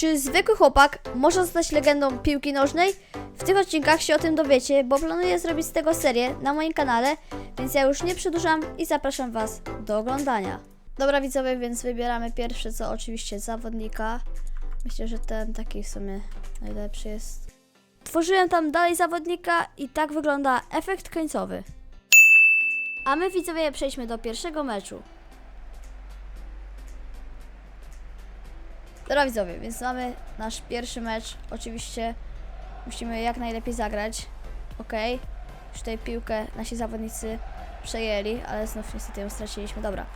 Czy zwykły chłopak może zostać legendą piłki nożnej? W tych odcinkach się o tym dowiecie, bo planuję zrobić z tego serię na moim kanale, więc ja już nie przedłużam i zapraszam Was do oglądania. Dobra widzowie, więc wybieramy pierwsze co oczywiście zawodnika. Myślę, że ten taki w sumie najlepszy jest. Tworzyłem tam dalej zawodnika i tak wygląda efekt końcowy. A my widzowie przejdźmy do pierwszego meczu. Dobra widzowie, więc mamy nasz pierwszy mecz. Oczywiście musimy jak najlepiej zagrać. Ok. Już tutaj piłkę nasi zawodnicy przejęli, ale znów niestety ją straciliśmy. Dobra.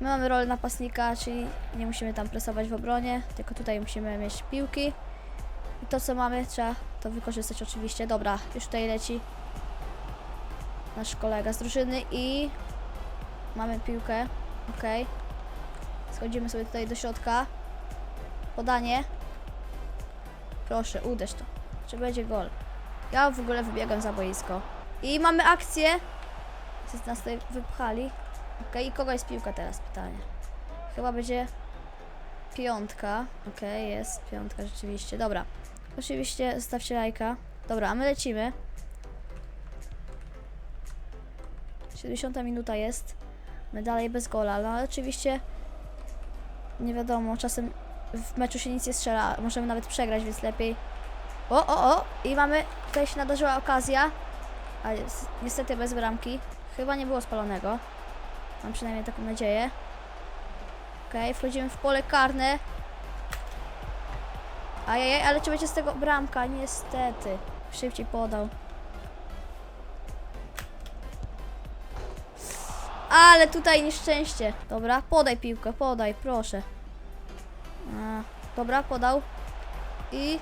My mamy rolę napastnika, czyli nie musimy tam presować w obronie, tylko tutaj musimy mieć piłki. I to co mamy, trzeba to wykorzystać oczywiście. Dobra, już tutaj leci nasz kolega z drużyny i mamy piłkę. Ok. Schodzimy sobie tutaj do środka. Podanie. Proszę, uderz to. Czy będzie gol? Ja w ogóle wybiegam za boisko. I mamy akcję. Wszyscy nas tutaj wypchali. Okej, i kogo jest piłka teraz? Pytanie. Chyba będzie piątka. Okej, jest piątka rzeczywiście. Dobra. Oczywiście zostawcie lajka. Dobra, a my lecimy. 70 minuta jest. My dalej bez gola, no ale oczywiście nie wiadomo, czasem w meczu się nic nie strzela, możemy nawet przegrać, więc lepiej. O, o, o! I mamy, tutaj się nadarzyła okazja, ale s- niestety bez bramki. Chyba nie było spalonego. Mam przynajmniej taką nadzieję. Okej, wchodzimy w pole karne. Ajajaj, ale czy będzie z tego bramka? Niestety. Szybciej podał. Ale tutaj nieszczęście. Dobra, podaj piłkę, podaj, proszę. Dobra, podał. I...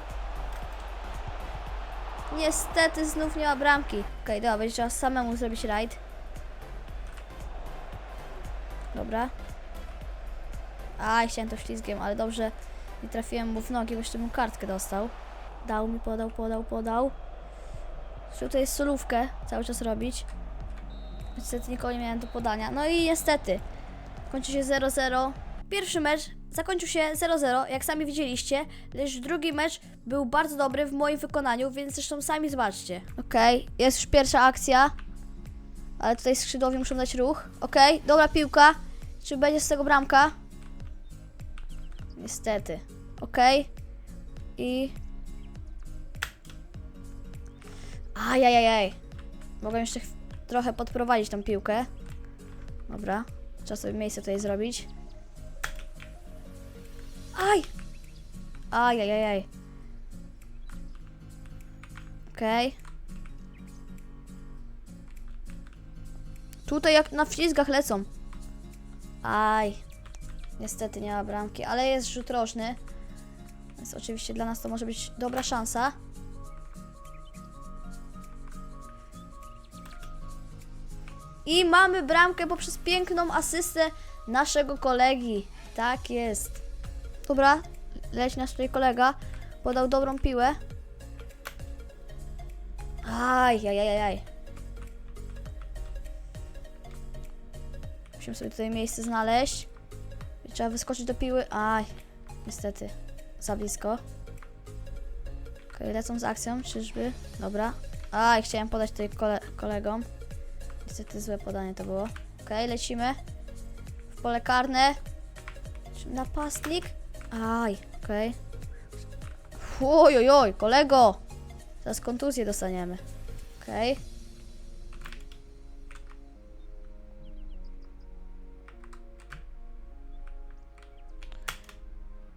Niestety znów nie ma bramki. Okej, dobra, będzie trzeba samemu zrobić rajd. Dobra. Aj, chciałem to ślizgiem, ale dobrze nie trafiłem mu w nogi, bo jeszcze bym kartkę dostał. Dał mi, podał, podał, podał. Tutaj solówkę cały czas robić. Niestety nikogo nie miałem do podania. No i niestety. Kończy się 0-0. Pierwszy mecz zakończył się 0-0, jak sami widzieliście, lecz drugi mecz był bardzo dobry w moim wykonaniu, więc zresztą sami zobaczcie. Okej, jest już pierwsza akcja. Ale tutaj skrzydłowi muszą dać ruch. Okej, dobra piłka. Czy będzie z tego bramka? Niestety. Okej. I... Ajajajaj. Mogę jeszcze ch- trochę podprowadzić tą piłkę. Dobra. Trzeba sobie miejsce tutaj zrobić. Aj! Ajajajaj. Okej. Tutaj jak na wślizgach lecą. Aj. Niestety nie ma bramki, ale jest rzut rożny. Więc oczywiście dla nas to może być dobra szansa. I mamy bramkę poprzez piękną asystę naszego kolegi. Tak jest. Dobra, leci nasz tutaj kolega. Podał dobrą piłę. Aj, aj, aj, aj. Musimy sobie tutaj miejsce znaleźć. Trzeba wyskoczyć do piły. Aj, niestety. Za blisko. Okej, lecą z akcją, czyżby? Dobra. Aj, chciałem podać tutaj kole kolegom. Niestety złe podanie to było. Okej, lecimy. W pole karne. Napastnik. Aj, okej. Oj, oj, oj, kolego. Zaraz kontuzję dostaniemy. Okej.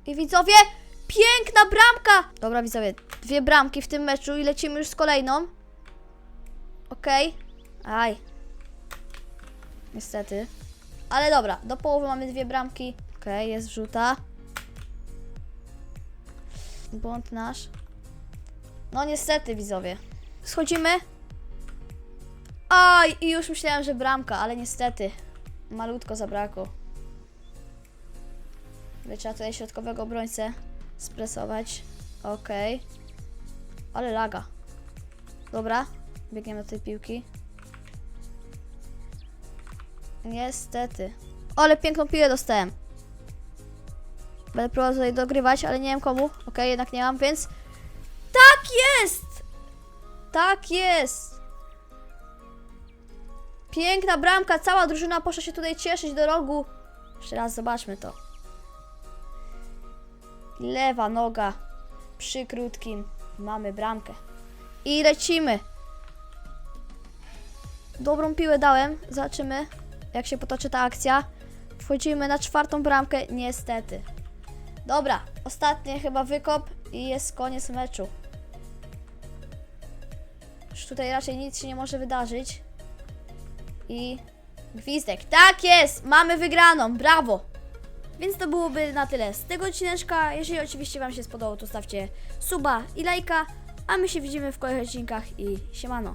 I widzowie, piękna bramka! Dobra, widzowie, dwie bramki w tym meczu i lecimy już z kolejną. Okej. Aj. Niestety. Ale dobra, do połowy mamy dwie bramki. Okej, jest rzuta. Błąd nasz. No niestety, widzowie. Schodzimy. Aj, i już myślałem, że bramka, ale niestety. Malutko zabrakło. Trzeba tutaj środkowego obrońcę spresować. Okej. Ale laga. Dobra, biegniemy do tej piłki. Niestety. Ale piękną piłę dostałem. Będę próbował tutaj dogrywać, ale nie wiem komu. Okej, jednak nie mam, więc... Tak jest! Tak jest! Piękna bramka, cała drużyna poszła się tutaj cieszyć do rogu. Jeszcze raz zobaczmy to. Lewa noga przy krótkim. Mamy bramkę. I lecimy. Dobrą piłę dałem. Zobaczymy, jak się potoczy ta akcja. Wchodzimy na czwartą bramkę. Niestety. Dobra, ostatni chyba wykop i jest koniec meczu. Już tutaj raczej nic się nie może wydarzyć. I gwizdek. Tak jest! Mamy wygraną! Brawo! Więc to byłoby na tyle z tego odcineczka. Jeżeli oczywiście Wam się spodobał, to stawcie suba i lajka. A my się widzimy w kolejnych odcinkach i siemano.